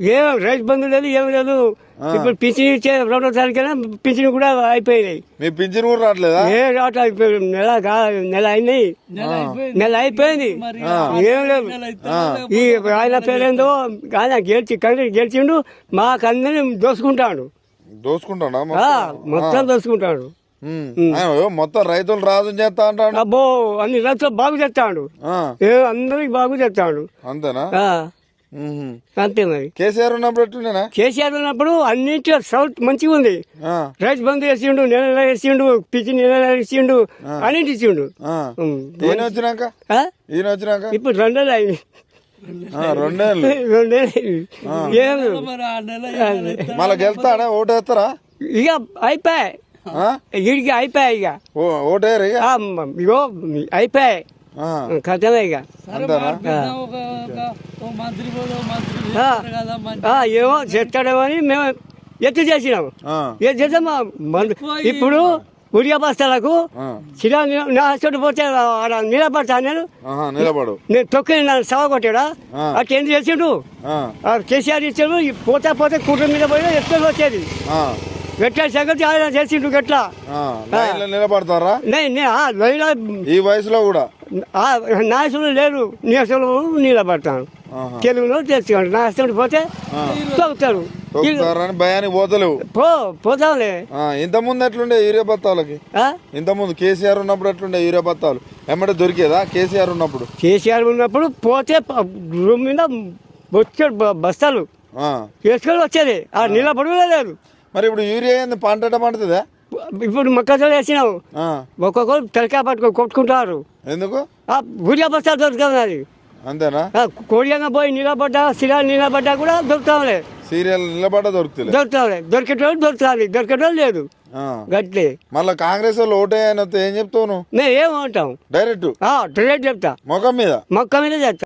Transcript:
ఏం రైతు బంధు లేదు ఏం లేదు. ఇప్పుడు పింఛన్ ఇచ్చే రెండో తారీఖున పింఛన్ కూడా అయిపోయినాయి. మీ పింఛన్ కూడా రావట్లేదా? ఏ రాట అయిపోయి నెల కా- నెల అయినాయి నెల అయిపోయింది. ఏం లేదు. ఈ ఆయన పేరేందో ఆయన గెలిచి కాంగ్రెస్ గెలిచిండు మాకు అందరిని దోసుకుంటాడు. దోసుకుంటాడా ఆ, మొత్తం? మొత్తం దోసుకుంటాడు. ఉమ్. ఆయన ఏవో మొత్తం రైతులు రాజు చేస్తా అంటాడు. అబ్బో అన్ని రైతులు బాగు చేస్తాడు. ఆ, ఏ అందరికి బాగు చేస్తాడు. అంతేనా? ఆ. అంతే మరి కేసీఆర్ ఉన్నప్పుడు కేసీఆర్ ఉన్నప్పుడు అన్నింటి సౌత్ మంచిగా ఉంది. రైతు బంధు వేసిండు నెల వేసిండు పిచ్చి నెల ఇచ్చిండు అన్నింటి ఇచ్చిండు. ఈయన వచ్చినాక? ఈయన వచ్చినాక? ఇప్పుడు రెండేళ్ళు అయింది. రెండేళ్ళు. రెండేళ్ళు. మళ్ళా గెలుతాడా? ఓటేస్తారా ఇక అయిపోయాయి. ఆ? వీడికి అయిపోయాయి ఇక. ఓటేరు ఇగో అయిపోయాయి. కథమే ఇక. ఏమో చెప్తాడేమో అని మేము ఎత్తు చేసినాము ఆ, ఏం చేద్దామా మన- ఇప్పుడు ఉడియా బస్తాలకు నా చోటు పోతే ఆడ నిలబడతా నేను ఆహా, నిలబడు. నేను తొక్కి నన్ను సవ కొట్టాడా. అట్లా ఏం చేసిండు. కేసీఆర్ ఇచ్చాడు పోతా పోతే కుటుంబం మీద పోయి ఎత్తుకొని వచ్చేది. ఆ, గట్ల సంగతి ఆయన చేసిండు గట్ల? నిలబడతారా? నే- నే- ఆ లైలా ఈ వయసులో కూడా. నాయకులు లేరు నీసలు నిలబడతాను. తెలుగులో తెచ్చుకోండి నాయకుడు పోతే తొక్కుతారు. భయానికి పోతలేవు. పో పోతాంలే ఆ, ఇంత ముందు ఎట్లుండే యూరియా బత్తాలకి? ఆ? ఇంత ముందు కేసీఆర్ ఉన్నప్పుడు ఎట్లుండే యూరియా బత్తాలు? ఎమ్మటే దొరికేదా కేసీఆర్ ఉన్నప్పుడు? కేసీఆర్ ఉన్నప్పుడు పోతే రూమ్ మీద వచ్చాడు బస్తాలు. వేసుకొని వచ్చేది. ఆ నిలబడలే లేదు. మరి ఇప్పుడు యూరియా పంట పండుతుందా? ఇప్పుడు మొక్కజొన్న వేసినావు ఆ. ఒక్కొక్కరు తలకాయ పట్టుకొని కొట్టుకుంటారు. ఎందుకు? బస్తాలు దొరుకుతుంది అది. అంతేనా? ఆ, కోడియంగా పోయి నిలబడ్డా శిలా నిలబడ్డా కూడా దొరుకుతాంలే సీరియల్ నిలబడ్డ దొరుకుతుంది దొరుకుతాంలే దొరికేటోళ్ళు దొరుకుతుంది దొరికేటోళ్ళు లేదు. గట్లే. మళ్ళీ కాంగ్రెస్ వాళ్ళు ఓటే అని వస్తే ఏం చెప్తావు నువ్వు? మేము ఏమంటాం? డైరెక్ట్? డైరెక్ట్ చెప్తా. ముఖం మీద? మొక్క మీద చెప్తా.